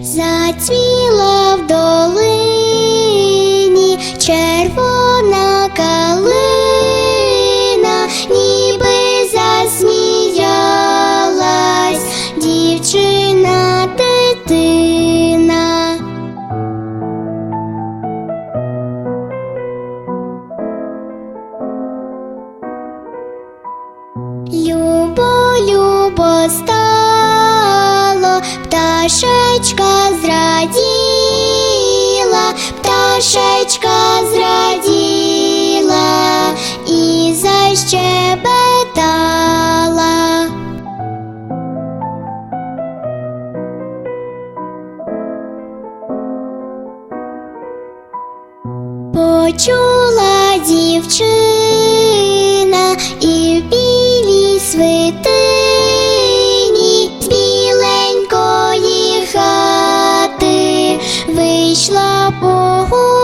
Зацвіла в долині червона калина, ніби засміялась дівчина дитина. Любо, пташечка зраділа, пташечка зраділа і защебетала. Почула дівчина Прийшла Богу.